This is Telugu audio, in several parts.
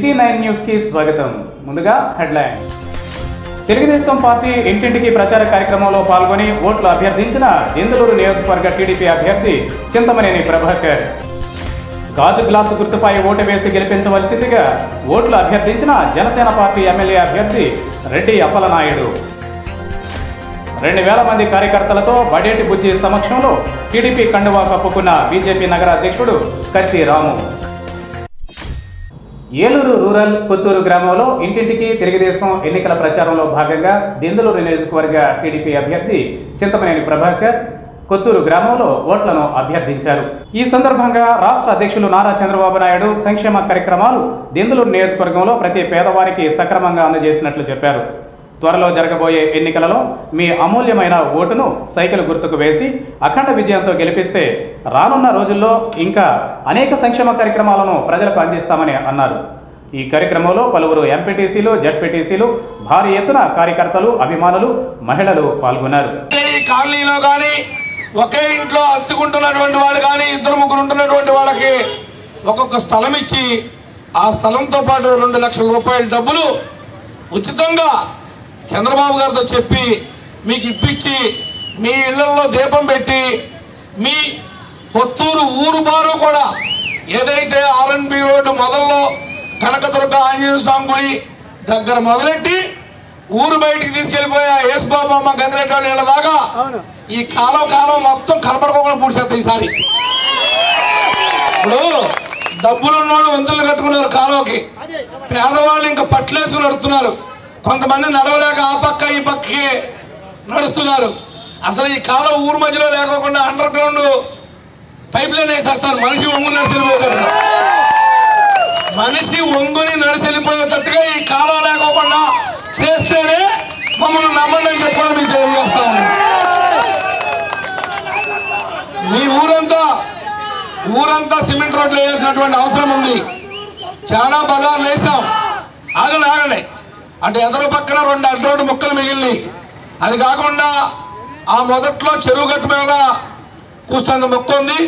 సిటీ నైన్ న్యూస్కి స్వాగతం. ముందుగా హెడ్లైన్. తెలుగుదేశం పార్టీ ఇంటింటికి ప్రచార కార్యక్రమంలో పాల్గొని ఓట్లు అభ్యర్థించిన ఇందులూరు నియోజకవర్గ టీడీపీ అభ్యర్థి చింతమనేని ప్రభాకర్. గాజు గ్లాసు గుర్తుపై ఓటు వేసి గెలిపించవలసిందిగా ఓట్లు అభ్యర్థించిన జనసేన పార్టీ ఎమ్మెల్యే అభ్యర్థి రెడ్డి అప్పలనాయుడు. రెండు వేల మంది కార్యకర్తలతో బడేటి బుజ్జి సమక్షంలో టీడీపీ కండువా కప్పుకున్న బీజేపీ నగర అధ్యక్షుడు కత్తి రాము. ఏలూరు రూరల్ కొత్తూరు గ్రామంలో ఇంటింటికి తెలుగుదేశం ఎన్నికల ప్రచారంలో భాగంగా దెందులూరు నియోజకవర్గ టీడీపీ అభ్యర్థి చింతమనేని ప్రభాకర్ కొత్తూరు గ్రామంలో ఓట్లను అభ్యర్థించారు. ఈ సందర్భంగా రాష్ట్ర అధ్యక్షులు నారా చంద్రబాబు నాయుడు సంక్షేమ కార్యక్రమాలు దెందులూరు నియోజకవర్గంలో ప్రతి పేదవారికి సక్రమంగా అందజేసినట్లు చెప్పారు. త్వరలో జరగబోయే ఎన్నికలలో మీ అమూల్యమైన ఓటును సైకిల్ గుర్తుకు వేసి అఖండ విజయంతో గెలిపిస్తే రానున్న రోజుల్లో ఇంకా అనేక సంక్షేమ కార్యక్రమాలను ప్రజలకు అందిస్తామని అన్నారు. ఈ కార్యక్రమంలో పలువురు ఎంపీటీసీలు జడ్పీటీసీలు భారీ ఎత్తున కార్యకర్తలు అభిమానులు మహిళలు పాల్గొన్నారు. కాలనీలో కానీ ఒకే ఇంట్లో అత్తుకుంటున్నటువంటి వాళ్ళు కానీ ఇద్దరు ముగ్గురు ఉంటున్నటువంటి వాళ్ళకి ఒక్కొక్క స్థలం ఇచ్చి ఆ స్థలంతో పాటు రెండు లక్షల రూపాయల డబ్బులు ఉచితంగా చంద్రబాబు గారితో చెప్పి మీకు ఇప్పించి మీ ఇళ్ళలో దీపం పెట్టి మీ కొత్తూరు ఊరు బారు కూడా ఏదైతే ఆర్ఎన్బి రోడ్డు మొదల్లో కనకదుర్గ ఆంజనేయ స్వామి గుడి దగ్గర మొదలెట్టి ఊరు బయటికి తీసుకెళ్ళిపోయా యేసు బాబు అమ్మ గంగిరెడ్డి దాకా ఈ కాలం కాలం మొత్తం కనపడుకోకుండా పూడ్చేస్తాయి ఈసారి. ఇప్పుడు డబ్బులున్నోడు వంతులు కట్టుకున్నారు కాలువకి. పేదవాళ్ళు ఇంకా పట్లేసుకుని నడుస్తున్నారు కొంతమంది నడవలేక ఆ పక్క ఈ పక్కకి నడుస్తున్నారు. అసలు ఈ కాలం ఊరు మధ్యలో లేకోకుండా అండర్ గ్రౌండ్ పైప్ లైన్ వేసేస్తారు మనిషి ఒంగు నడిచిపోతారు మనిషి ఒంగుని నడిచెళ్ళిపోయేటట్టుగా ఈ కాలం లేకోకుండా చేస్తేనే మమ్మల్ని నమ్మండి అని చెప్పడం మీకు తెలియజేస్తా మీ ఊరంతా ఊరంతా సిమెంట్ రోడ్లు వేసినటువంటి అవసరం ఉంది. చాలా బజార్లు వేసాం. ఆగండి ఆగండి. అంటే ఎదరు పక్కన రెండు అడ్డు రోడ్డు ముక్కలు మిగిలినాయి. అది కాకుండా ఆ మొదట్లో చెరువు గట్టు మీద కూర్చున్న ముక్క ఉంది.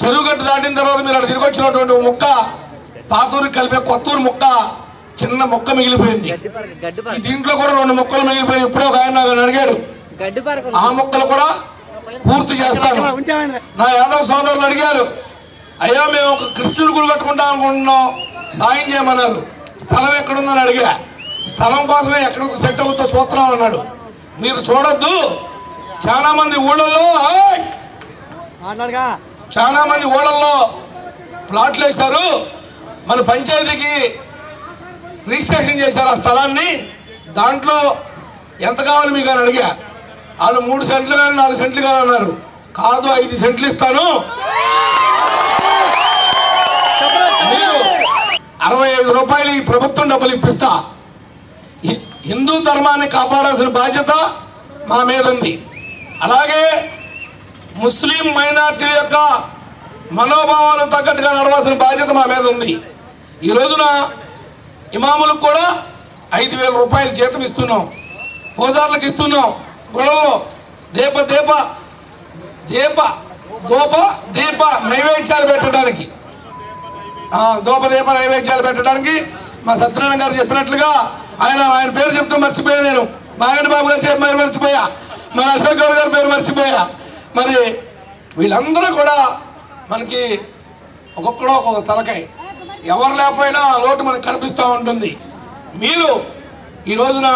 చెరువు గట్టు దాటిన తర్వాత మీరు అక్కడ తిరిగి వచ్చినటువంటి ముక్క పాతూరు కలిపే కొత్తూరు ముక్క చిన్న ముక్క మిగిలిపోయింది. దీంట్లో కూడా రెండు ముక్కలు మిగిలిపోయి ఇప్పుడే ఒక ఆయన నన్ను అడిగాడు గడ్డి పార్క్ ఆ ముక్కలు కూడా పూర్తి చేస్తాను. నా యాదవ సోదరులు అడిగారు అయ్యా మేము ఒక కృష్ణుడి గుడి కట్టుకుంటాం అనుకుంటున్నాం. సాయం చేయమన్నారు. స్థలం ఎక్కడుందని అడిగా. స్థలం కోసమే ఎక్కడ సెట్ అవుతుందో సూత్రం అన్నాడు. మీరు చూడొద్దు. చాలా మంది ఊళ్ళల్లో "ఏయ్!" చాలా మంది ఓడల్లో ప్లాట్లు వేశారు. మన పంచాయతీకి రిజిస్ట్రేషన్ చేశారు ఆ స్థలాన్ని. దాంట్లో ఎంత కావాలి మీకు అని అడిగా. వాళ్ళు మూడు సెంట్లు కానీ నాలుగు సెంట్లు కానీ అన్నారు. కాదు ఐదు సెంట్లు ఇస్తాను. మీరు అరవై ఐదు రూపాయలు ఈ ప్రభుత్వం డబ్బులు ఇప్పిస్తా. హిందూ ధర్మాన్ని కాపాడాల్సిన బాధ్యత మా మీద ఉంది. అలాగే ముస్లిం మైనార్టీ యొక్క మనోభావాలకు తగ్గట్టుగా నడవాల్సిన బాధ్యత మా మీద ఉంది. ఈ రోజున ఇమాములకు కూడా ఐదు వేల రూపాయలు జీతం ఇస్తున్నాం. పూజార్లకు ఇస్తున్నాం. గొడవలో దీప దీప దీప దూప దీప నైవేద్యాలు పెట్టడానికి. దోప దూప దీప నైవేద్యాలు పెట్టడానికి మా సత్యనారాయణ గారు చెప్పినట్లుగా ఆయన ఆయన పేరు చెప్తూ మర్చిపోయా నేను. మాగంటి బాబు గారు చెప్పి మరి మర్చిపోయా. మన అశోక్ గౌడ్ గారి పేరు మర్చిపోయా. మరి వీళ్ళందరూ కూడా మనకి ఒక్కొక్కడో ఒక్కొక్క తలకాయ. ఎవరు లేకపోయినా ఆ లోటు మనకు కనిపిస్తూ ఉంటుంది. మీరు ఈ రోజున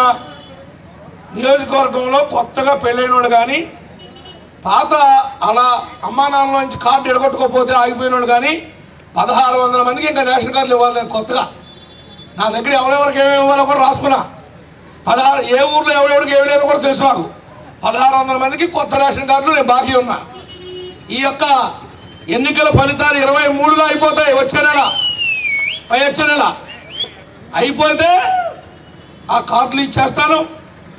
నియోజకవర్గంలో కొత్తగా పెళ్ళైన వాళ్ళు కానీ పాత అలా అమ్మానాన్నల నుంచి కార్డు ఎడగొట్టుకోకపోతే ఆగిపోయిన వాళ్ళు కానీ పదహారు వందల మందికి ఇంకా రేషన్ కార్డులు ఇవ్వాలి నేను కొత్తగా. నా దగ్గర ఎవరెవరికి ఏమేమి ఇవ్వాలో కూడా రాసుకున్నా. పదహారు ఏ ఊర్లో ఎవరెవరికి ఏమి లేదో కూడా తెలుసు నాకు. పదహారు వందల మందికి కొత్త రేషన్ కార్డులు నేను బాకీ ఉన్నా. ఈ యొక్క ఎన్నికల ఫలితాలు ఇరవై మూడులో అయిపోతాయి వచ్చే నెల. పై వచ్చే నెల. అయిపోతే ఆ కార్డులు ఇచ్చేస్తాను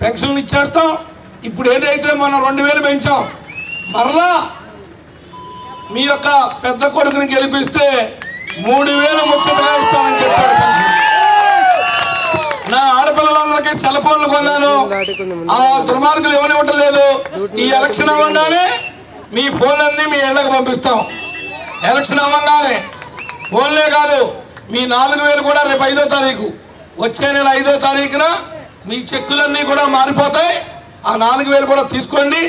పెన్షన్లు ఇచ్చేస్తాం. ఇప్పుడు ఏదైతే మనం రెండు వేలు పెంచాం మరలా మీ యొక్క పెద్ద కొడుకుని గెలిపిస్తే మూడు వేలు ముచ్చటగా ఆ దుర్మార్గులు ఇవ్వనివ్వటం లేదు ఈ ఎలక్షన్ అవ్వగానే మీ ఫోన్లన్నీ మీ ఇళ్ళకి పంపిస్తాం. ఎలక్షన్ అవ్వగానే ఫోన్లే కాదు మీ నాలుగు వేలు కూడా రేపు ఐదో తారీఖు. వచ్చే నెల ఐదో తారీఖున మీ చెక్కులన్నీ కూడా మారిపోతాయి. ఆ నాలుగు వేలు కూడా తీసుకోండి.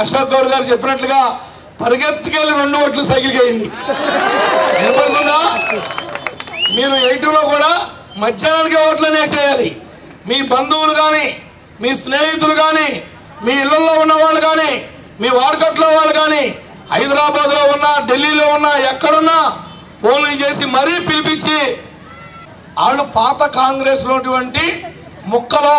అశోక్ గౌడ్ గారు చెప్పినట్లుగా పరిగెత్తుకెళ్ళి రెండు ఓట్లు సైకిల్ చేయండి వినపడుతుందా? మీరు ఎయిట్లో కూడా మధ్యాహ్నానికి ఓట్లనే చేయాలి మీ బంధువులు కానీ మీ స్నేహితులు కానీ మీ ఇళ్ళలో ఉన్న వాళ్ళు కానీ మీ వాడకట్లో వాళ్ళు కానీ హైదరాబాద్లో ఉన్నా ఢిల్లీలో ఉన్నా ఎక్కడున్నా ఫోన్లు చేసి మరీ పిలిపించి వాళ్ళు పాత కాంగ్రెస్లో ఉన్నటువంటి ముక్కలో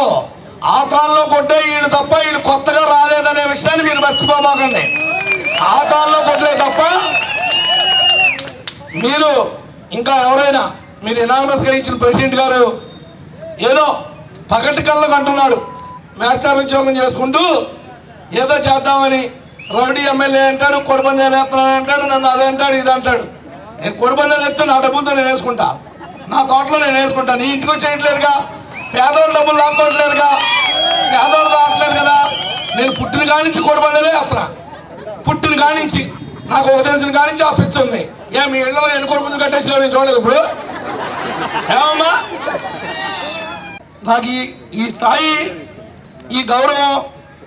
ఆతాల్లో కొట్టే ఈయన తప్ప ఈయన కొత్తగా రాలేదనే విషయాన్ని మీరు మర్చిపోమాకండి. ఆతాల్లో కొట్టలే తప్ప మీరు ఇంకా ఎవరైనా మీరు ఇనామస్గా ఇచ్చిన ప్రెసిడెంట్ గారు ఏదో పగటి కళ్ళకు అంటున్నాడు. మాస్టర్ ఉద్యోగం చేసుకుంటూ ఏదో చేద్దామని రౌడీ ఎమ్మెల్యే అంటాడు కొడబందేలు వేస్తున్నాను అంటాడు నన్ను అదే అంటాడు ఇది అంటాడు. నేను కొడబందేలు ఎత్తు నా డబ్బులతో నేను వేసుకుంటా. నా తోటలో నేను వేసుకుంటా. నీ ఇంటికి చేయట్లేదుగా పేదవాళ్ళ డబ్బులు లాక్కోవట్లేదుగా పేదవాళ్ళు రావట్లేదు కదా. నేను పుట్టిన కానించి కొడబందేలే వేస్తున్నా. పుట్టిన కానించి నాకు ఒక తెలిసిన కానించి ఆ పిచ్చి ఉంది. ఏ మీ ఇళ్ళలో ఎన్ని కొడుకులు కట్టేసి నేను చూడలేదు ఇప్పుడు. ఏమమ్మా? నాకు ఈ ఈ స్థాయి ఈ గౌరవం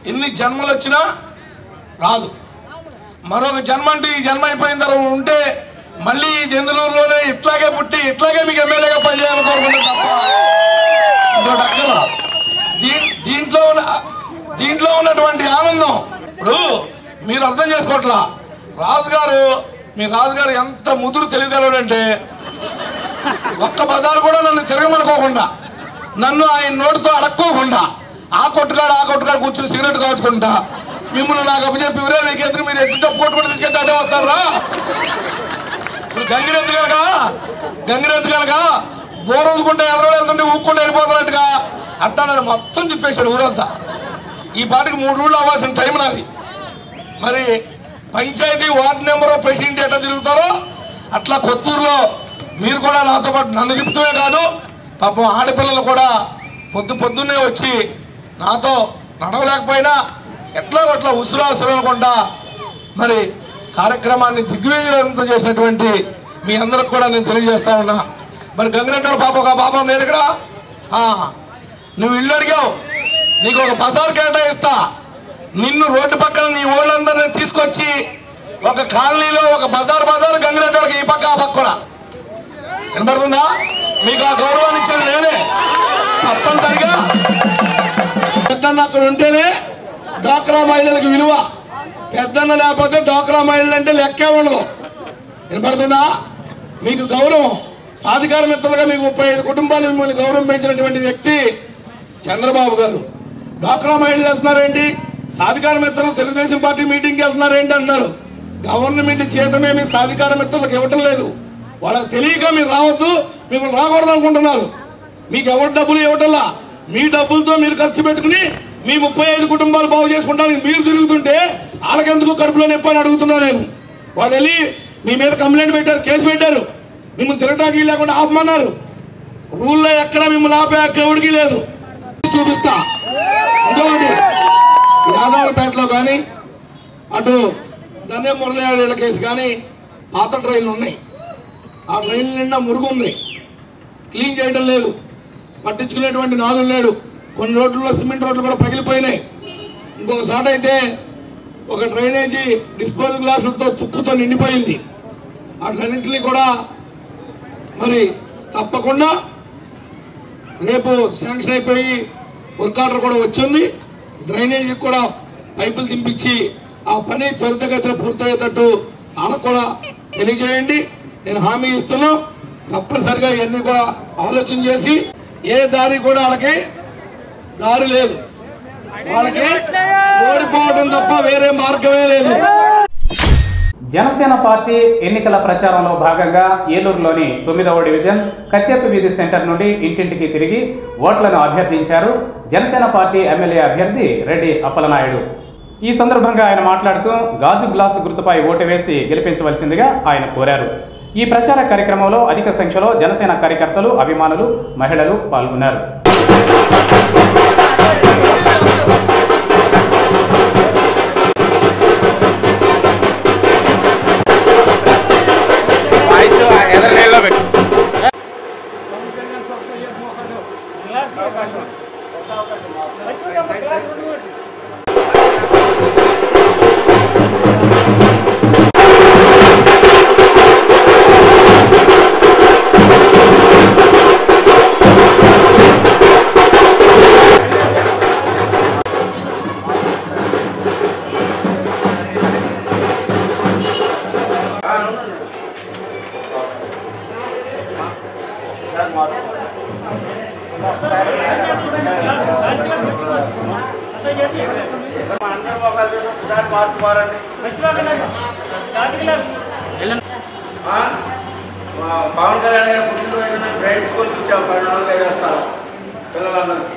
ఎన్ని జన్మలు వచ్చినా రాదు. మరొక జన్మ అంటే ఈ జన్మ అయిపోయిన తర్వాత ఉంటే మళ్ళీ ఈ దెందులూరులోనే ఇట్లాగే పుట్టి ఇట్లాగే మీకు ఎమ్మెల్యేగా పనిచేయాలని కోరుకుంటాను తప్ప దీ- దీంట్లో ఉన్న దీంట్లో ఉన్నటువంటి ఆనందం ఇప్పుడు మీరు అర్థం చేసుకోవట్లా. రాజుగారు మీ రాజుగారు ఎంత ముదురు తెలియగలడంటే ఒక్క బజారు కూడా నన్ను తిరగమనుకోకుండా నన్ను ఆయన నోటితో అడక్కోకుండా ఆ కొట్టుకాడు ఆ కొట్టుకాడు కూర్చుని సిగరెట్ కాల్చుకుంటా. మిమ్మల్ని నాకు అప్పచెప్పి ఇవరే మీకు ఎందుకు? మీరు ఎట్టు పోటుకుంటూ తీసుకెళ్తే అడ్డే వస్తారా? ఇప్పుడు గంగిరెద్దు కనుక గంగిరెద్దు కనుక బోరోజుకుంటే ఎదరో వెళ్తుంటే ఊక్కుంటే వెళ్ళిపోతున్నట్టుగా అట్టా నన్ను మొత్తం తిప్పేశాడు ఊరంతా. ఈ పాటికి మూడు రోజులు అవ్వాల్సిన టైం నాది. మరి పంచాయతీ వార్డు నెంబర్ ప్రెసిడెంట్ ఎట్లా తిరుగుతారో అట్లా కొత్తూరులో మీరు కూడా నాతో పాటు నన్ను తిప్పుతూనే కాదు పాపం ఆడపిల్లలు కూడా పొద్దు పొద్దున్నే వచ్చి నాతో నడవలేకపోయినా ఎట్లా అట్లా ఉసురా అనుకుంటా? మరి కార్యక్రమాన్ని దిగ్విజయంతో చేసినటువంటి మీ అందరికి కూడా నేను తెలియజేస్తా ఉన్నా. మరి గంగిరెడ్డి పాప ఒక పాప నేను ఇక్కడ నువ్వు ఇల్లు అడిగావు. నీకు ఒక బజార్ కేటాయిస్తా. నిన్ను రోడ్డు పక్కన నీ ఓళ్ళందరినీ తీసుకొచ్చి ఒక కాలనీలో ఒక బజార్ బజార్ గంగిరెడ్డి ఈ పక్క ఆ పక్క కూడా. వినపడుతుందా? మీకు ఆ గౌరవాన్ని ఇచ్చేది నేనే. తప్పనిసరిగా పెద్దన్న అక్కడ ఉంటేనే డాక్రా మహిళలకు విలువ. పెద్దన్న లేకపోతే డాక్రా మహిళలు అంటే లెక్కే ఉండదు. వినపడుతుందా? మీకు గౌరవం. సాధికార మిత్రులుగా మీకు ముప్పై ఐదు కుటుంబాలు మిమ్మల్ని గౌరవం పెంచినటువంటి వ్యక్తి చంద్రబాబు గారు. డాక్రా మహిళలు వెళ్తున్నారేంటి సాధికార మిత్రులు తెలుగుదేశం పార్టీ మీటింగ్కి వెళ్తున్నారేంటి అంటున్నారు? గవర్నమెంట్ చేతమేమి సాధికార మిత్రులకు ఇవ్వటం లేదు. వాళ్ళకి తెలియక మీరు రావద్దు మిమ్మల్ని రాకూడదు అనుకుంటున్నారు. మీకు ఎవరి డబ్బులు ఇవ్వటంలా? మీ డబ్బులతో మీరు ఖర్చు పెట్టుకుని మీ ముప్పై ఐదు కుటుంబాలు బాగు చేసుకుంటానికి మీరు తిరుగుతుంటే వాళ్ళకెందుకు కడుపులో నొప్పని అడుగుతున్నా నేను. వాళ్ళు వెళ్ళి మీ మీద కంప్లైంట్ పెట్టారు కేసు పెట్టారు. మిమ్మల్ని తిరగటానికి లేకుండా ఆపమన్నారు. రూల్లో ఎక్కడ మిమ్మల్ని ఆపే హక్కు ఎవడికి లేదు. చూపిస్తా. ఇంకొకటి యాదవపేటలో కానీ అటు ధన్య మురళీల కేసు కానీ పాత ట్రైన్లు ఉన్నాయి. ఆ ట్రైన్ల నిండా మురుగు ఉంది. క్లీన్ చేయడం లేదు. పట్టించుకునేటువంటి నాదులు లేడు. కొన్ని రోడ్లలో సిమెంట్ రోడ్లు కూడా పగిలిపోయినాయి. ఇంకొకసారి అయితే ఒక డ్రైనేజీ డిస్పోజల్ గ్లాసులతో తుక్కుతో నిండిపోయింది. అట్లన్నింటినీ కూడా మరి తప్పకుండా రేపు శాంక్షన్ అయిపోయి వర్క్ ఆర్డర్ కూడా వచ్చింది. డ్రైనేజీకి కూడా పైపులు దింపించి ఆ పని త్వరితగతిన పూర్తయ్యేటట్టు వాళ్ళకు కూడా తెలియజేయండి. నేను హామీ ఇస్తున్నాను. తప్పనిసరిగా ఇవన్నీ కూడా ఆలోచన చేసి ఏ దారి కూడా వాళ్ళకి దారి లేదు. వాళ్ళకి ఓడిపోవడం తప్ప వేరే మార్గమే లేదు. జనసేన పార్టీ ఎన్నికల ప్రచారంలో భాగంగా ఏలూరులోని తొమ్మిదవ డివిజన్ కత్యప్ప వీధి సెంటర్ నుండి ఇంటింటికి తిరిగి ఓట్లను అభ్యర్థించారు జనసేన పార్టీ ఎమ్మెల్యే అభ్యర్థి రెడ్డి అప్పలనాయుడు. ఈ సందర్భంగా ఆయన మాట్లాడుతూ గాజు గ్లాసు గుర్తుపై ఓటు వేసి గెలిపించవలసిందిగా ఆయన కోరారు. ఈ ప్రచార కార్యక్రమంలో అధిక సంఖ్యలో జనసేన కార్యకర్తలు అభిమానులు మహిళలు పాల్గొన్నారు. పవన్ కళ్యాణ్ గారు పుట్టినరోజు ప్రైవేట్ స్కూల్కి ఇచ్చాం పన్నెండు వందలు వేస్తారు పిల్లలందరికీ.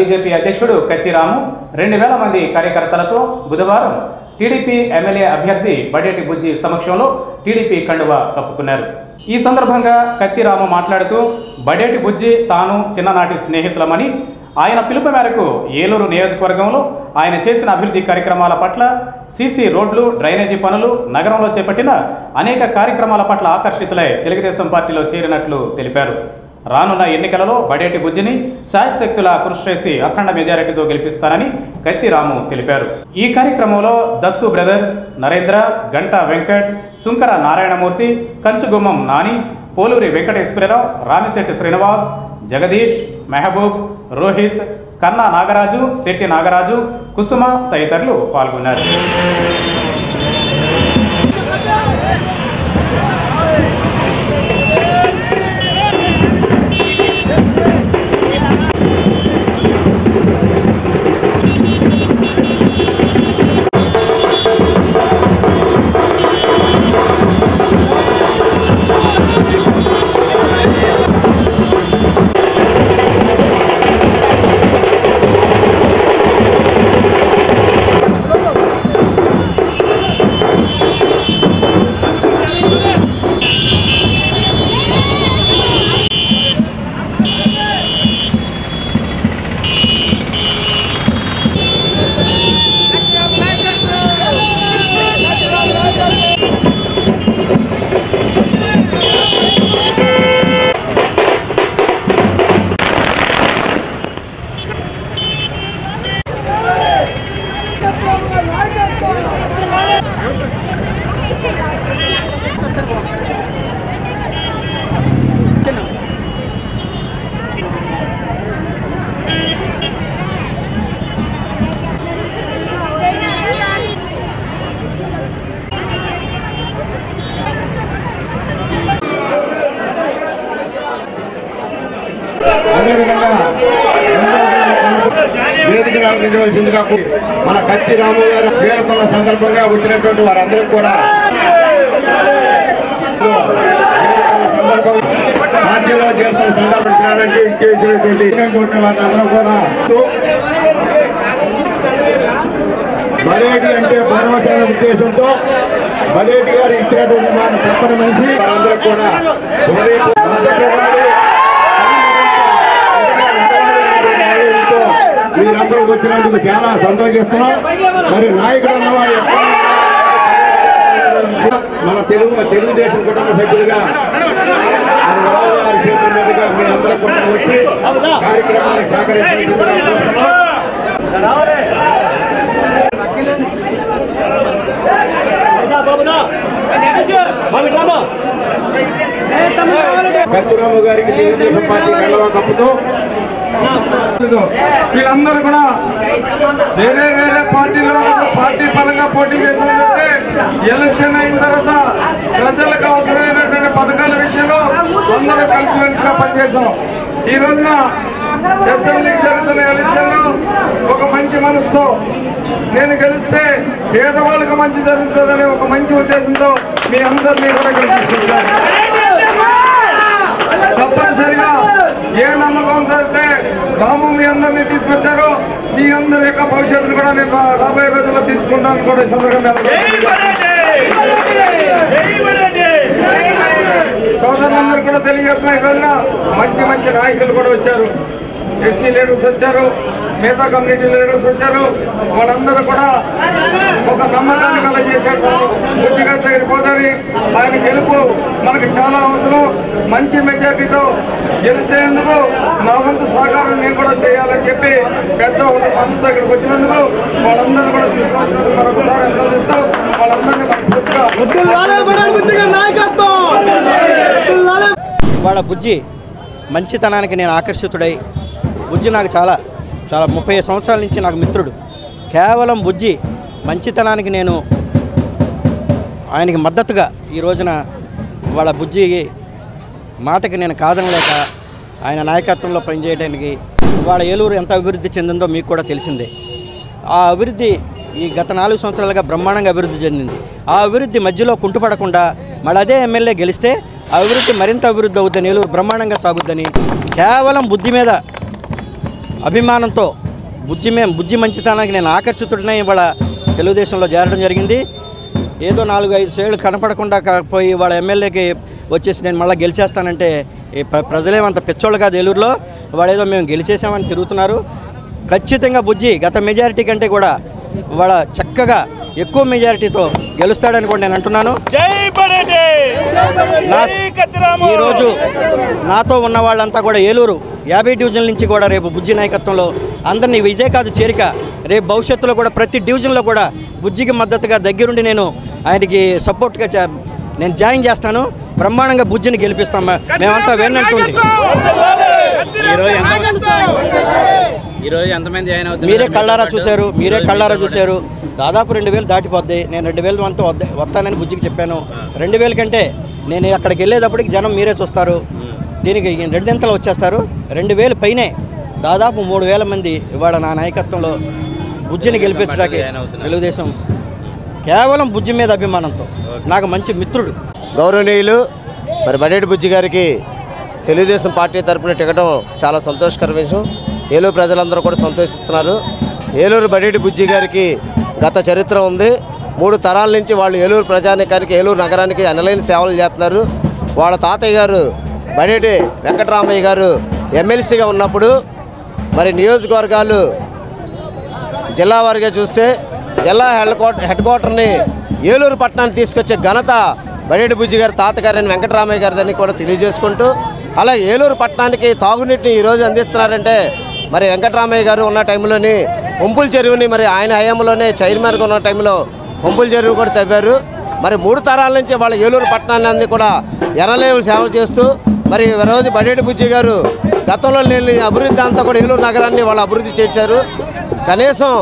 బీజేపీ అధ్యక్షుడు కత్తిరాము రెండు వేల మంది కార్యకర్తలతో బుధవారం టీడీపీ ఎమ్మెల్యే అభ్యర్థి బడేటి బుజ్జి సమక్షంలో టీడీపీ కండువా కప్పుకున్నారు. ఈ సందర్భంగా కత్తిరాము మాట్లాడుతూ బడేటి బుజ్జి తాను చిన్ననాటి స్నేహితులమని ఆయన పిలుపు మేరకు ఏలూరు నియోజకవర్గంలో ఆయన చేసిన అభివృద్ధి కార్యక్రమాల పట్ల సీసీ రోడ్లు డ్రైనేజీ పనులు నగరంలో చేపట్టిన అనేక కార్యక్రమాల పట్ల ఆకర్షితులై తెలుగుదేశం పార్టీలో చేరినట్లు తెలిపారు. రానున్న ఎన్నికలలో బడేటి బుజ్జిని శాయశక్తుల కృషి చేసి అఖండ మెజారిటీతో గెలిపిస్తానని కత్తిరాము తెలిపారు. ఈ కార్యక్రమంలో దత్తు బ్రదర్స్ నరేంద్ర గంటా వెంకట్ సుంకర నారాయణమూర్తి కంచుగుమ్మం నాని పోలూరి వెంకటేశ్వరరావు రామిశెట్టి శ్రీనివాస్ జగదీష్ మెహబూబ్ రోహిత్ కన్నా నాగరాజు శెట్టి నాగరాజు కుసుమ తదితరులు పాల్గొన్నారు. వేదికను అలంకరించవలసిందిగా మన కత్తి రాము గారు పేరుతున్న సందర్భంగా వచ్చినటువంటి వారందరూ కూడా పార్టీలో చేస్తున్న సందర్భించడానికి ఇచ్చేసినటువంటి వారందరూ కూడా బలేటి అంటే బలవటాల ఉద్దేశంతో బలేటి గారు ఇచ్చినటువంటి మాట తప్పని మనిషి. వారందరూ కూడా మీరందరూ వచ్చినందుకు చాలా సంతోషిస్తున్నాం. మరి నాయకుడు అన్నవారు ఎక్కడ మన తెలుగు తెలుగుదేశం కుటుంబ సభ్యులుగా చేతుల మీదుగా కూడా వచ్చి కార్యక్రమాన్ని గారికి తెలుగుదేశం పార్టీ కలవా కప్పుతో వీళ్ళందరూ కూడా వేరే వేరే పార్టీలో పార్టీ పరంగా పోటీ చేసినట్లయితే ఎలక్షన్ అయిన తర్వాత ప్రజలకు అవసరమైనటువంటి పథకాల విషయంలో అందరూ కలిసిమెలిసిగా పనిచేశాం. ఈ రోజున అసెంబ్లీకి జరుగుతున్న ఎలక్షన్లో ఒక మంచి మనసుతో నేను గెలిస్తే పేదవాళ్ళకి మంచి జరుగుతుందనే ఒక మంచి ఉద్దేశంతో మీ అందరినీ కూడా గెలిపిస్తున్నాను తప్పనిసరిగా ఏ నమ్మకం అయితే రాము మీ అందరినీ తీసుకొచ్చారో మీ అందరి యొక్క భవిష్యత్తును కూడా రా- రాబోయే రోజుల్లో తీసుకుంటాను కూడా ఈ సందర్భంగా సోదరులందరూ కూడా తెలియజేస్తున్న ఈ రోజున మంచి మంచి నాయకులు కూడా వచ్చారు. ఎస్సీ లీడర్స్ వచ్చారు. మిగతా కమ్యూనిటీ లీడర్స్ వచ్చారు. వాళ్ళందరూ కూడా ఒక నమ్మకాన్ని కలగజేశారు. బుద్ధిగా తగిలిపోతుంది ఆయన గెలుపు మనకు చాలా అవసరం. మంచి మెజార్టీతో గెలిచేందుకు నా వంతు సహకారం నేను కూడా చేయాలని చెప్పి పెద్ద ఒక మనసుతో ఇక్కడికి వచ్చినందుకు వాళ్ళందరూ కూడా తీసుకొచ్చినందుకు మరొకసారి అభినందిస్తూ వాళ్ళందరినీ వాళ్ళ బుజ్జి మంచితనానికి నేను ఆకర్షితుడై బుజ్జి నాకు చాలా చాలా ముప్పై సంవత్సరాల నుంచి నాకు మిత్రుడు. కేవలం బుజ్జి మంచితనానికి నేను ఆయనకి మద్దతుగా ఈ రోజున వాళ్ళ బుజ్జి మాటకి నేను కాదనలేక ఆయన నాయకత్వంలో పనిచేయడానికి వాళ్ళ ఏలూరు ఎంత అభివృద్ధి చెందిందో మీకు కూడా తెలిసిందే. ఆ అభివృద్ధి ఈ గత నాలుగు సంవత్సరాలుగా బ్రహ్మాండంగా అభివృద్ధి చెందింది. ఆ అభివృద్ధి మధ్యలో కుంటుపడకుండా మళ్ళీ అదే ఎమ్మెల్యే గెలిస్తే అభివృద్ధి మరింత అభివృద్ధి అవుద్దని ఏలూరు బ్రహ్మాండంగా సాగుద్దని కేవలం బుద్ధి మీద అభిమానంతో బుజ్జి మేము బుజ్జి మంచితనానికి నేను ఆకర్షితుడినే ఇవాళ తెలుగుదేశంలో చేరడం జరిగింది. ఏదో నాలుగు ఐదు సేళ్ళు కనపడకుండా పోయి వాళ్ళ ఎమ్మెల్యేకి వచ్చేసి నేను మళ్ళీ గెలిచేస్తానంటే ఈ ప్ర- ప్రజలేమంత పిచ్చోళ్ళు కాదు ఏలూరులో. వాళ్ళు ఏదో మేము గెలిచేసామని తిరుగుతున్నారు. ఖచ్చితంగా బుజ్జి గత మెజారిటీ కంటే కూడా వాళ్ళ చక్క చక్కగా ఎక్కువ మెజారిటీతో గెలుస్తాడని కూడా నేను అంటున్నాను. ఈరోజు నాతో ఉన్న వాళ్ళంతా కూడా ఏలూరు యాభై డివిజన్ల నుంచి కూడా రేపు బుజ్జి నాయకత్వంలో అందరినీ ఇదే కాదు చేరిక రేపు భవిష్యత్తులో కూడా ప్రతి డివిజన్లో కూడా బుజ్జికి మద్దతుగా దగ్గరుండి నేను ఆయనకి సపోర్ట్గా నేను జాయిన్ చేస్తాను. బ్రహ్మాండంగా బుజ్జిని గెలిపిస్తాం. మేమంతా వేనంటుంది ఈరోజు ఎంత ఈరోజు ఎంతమంది జాయిన్ అవుతున్నారు? మీరే కళ్ళారా చూశారు మీరే కళ్ళారా చూశారు. దాదాపు రెండు వేలు దాటిపోద్ది. నేను రెండు వేలు వంతు వద్ద వస్తానని బుజ్జికి చెప్పాను. రెండు వేల కంటే నేను అక్కడికి వెళ్ళేటప్పటికి జనం మీరే చూస్తారు. దీనికి రెండింతలు వచ్చేస్తారు. రెండు వేలు పైనే. దాదాపు మూడు వేల మంది ఇవాళ నా నాయకత్వంలో బుజ్జిని గెలిపించడానికి తెలుగుదేశం కేవలం బుజ్జి మీద అభిమానంతో. నాకు మంచి మిత్రుడు. గౌరవనీయులు మరి బడేటి బుజ్జి గారికి తెలుగుదేశం పార్టీ తరపున టికటం చాలా సంతోషకర విషయం. ఏలూరు ప్రజలందరూ కూడా సంతోషిస్తున్నారు. ఏలూరు బడేటి బుజ్జి గారికి గత చరిత్ర ఉంది. మూడు తరాల నుంచి వాళ్ళు ఏలూరు ప్రజానికానికి ఏలూరు నగరానికి అనలైన సేవలు చేస్తున్నారు. వాళ్ళ తాతయ్య గారు బడేటి వెంకటరామయ్య గారు ఎమ్మెల్సీగా ఉన్నప్పుడు మరి నియోజకవర్గాలు జిల్లా వారిగా చూస్తే జిల్లా హెడ్ క్వార్టర్ హెడ్ క్వార్టర్ని ఏలూరు పట్టణానికి తీసుకొచ్చే ఘనత బడేటి బుజ్జి గారి తాతగారిని వెంకటరామయ్య గారిదని కూడా తెలియజేసుకుంటూ అలా ఏలూరు పట్టణానికి తాగునీటిని ఈరోజు అందిస్తున్నారంటే మరి వెంకటరామయ్య గారు ఉన్న టైంలోని ఒంపుల చెరువుని మరి ఆయన హయాంలోనే చైర్మన్గా ఉన్న టైంలో ఒంపుల చెరువు కూడా తవ్వారు. మరి మూడు తరాల నుంచి వాళ్ళ ఏలూరు పట్టణాన్ని కూడా ఎర్రలేవులు సేవ చేస్తూ మరి రోజు బడేటి బుజ్జి గారు గతంలో లేని అభివృద్ధి అంతా కూడా ఏలూరు నగరాన్ని వాళ్ళు అభివృద్ధి చేశారు కనీసం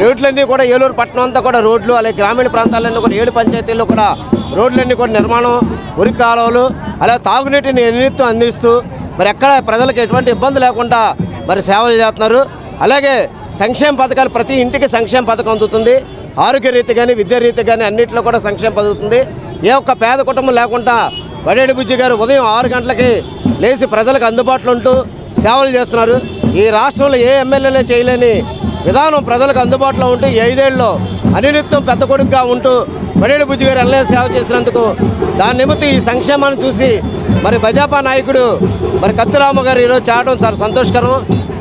రోడ్లన్నీ కూడా ఏలూరు పట్టణం అంతా కూడా రోడ్లు అలాగే గ్రామీణ ప్రాంతాలన్నీ కూడా ఏడు పంచాయతీల్లో కూడా రోడ్లన్నీ కూడా నిర్మాణం ఉరికి కాలువలు అలా తాగునీటిని నిత్యం అందిస్తూ మరి ఎక్కడ ప్రజలకు ఎటువంటి ఇబ్బంది లేకుండా మరి సేవలు చేస్తున్నారు. అలాగే సంక్షేమ పథకాలు ప్రతి ఇంటికి సంక్షేమ పథకం అందుతుంది. ఆరోగ్య రీతి కానీ విద్యా రీతి కానీ అన్నింటిలో కూడా సంక్షేమ పదుతుంది ఏ ఒక్క పేద కుటుంబం లేకుండా బడేడి బుజ్జి గారు ఉదయం ఆరు గంటలకి లేచి ప్రజలకు అందుబాటులో ఉంటూ సేవలు చేస్తున్నారు. ఈ రాష్ట్రంలో ఏ ఎమ్మెల్యేలే చేయలేని విధానం ప్రజలకు అందుబాటులో ఉంటూ ఈ ఐదేళ్ళలో అనినిత్యం పెద్ద కొడుకుగా ఉంటూ బడేడి బుజ్జి గారు ఎల్ఏ సేవ చేసినందుకు దాని నిమిత్తం ఈ సంక్షేమాన్ని చూసి మరి భాజపా నాయకుడు మరి కత్తిరామ గారు ఈరోజు చేరడం చాలా సంతోషకరం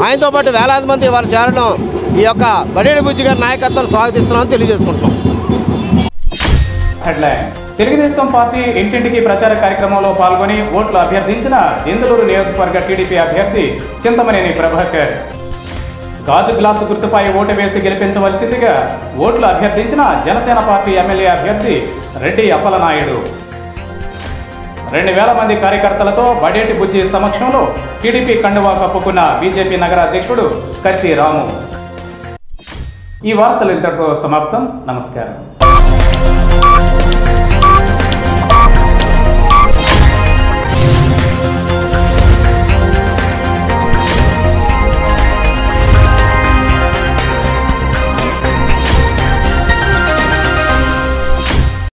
ఆయనతో పాటు వేలాది మంది వారు చేరడం ఈ యొక్క బడేడి బుజ్జి గారి నాయకత్వం స్వాగతిస్తున్నామని తెలియజేసుకుంటున్నాం. తెలుగుదేశం పార్టీ ఇంటింటికి ప్రచార కార్యక్రమంలో పాల్గొని ఓట్లు అభ్యర్థించిన ఇందులూరు నియోజకవర్గ టీడీపీ అభ్యర్థి చింతమనేని ప్రభాకర్. గాజు గ్లాసు గుర్తుపై ఓటు వేసి గెలిపించవలసిందిగా ఓట్లు అభ్యర్థించిన జనసేన పార్టీ ఎమ్మెల్యే అభ్యర్థి రెడ్డి అప్పలనాయుడు. రెండు వేల మంది కార్యకర్తలతో బడేటి బుజ్జి సమక్షంలో టీడీపీ కండువా కప్పుకున్న బీజేపీ నగర అధ్యక్షుడు కత్తి రాము ఈ వార్తలు ఇంతటితో సమాప్తం. నమస్కారం.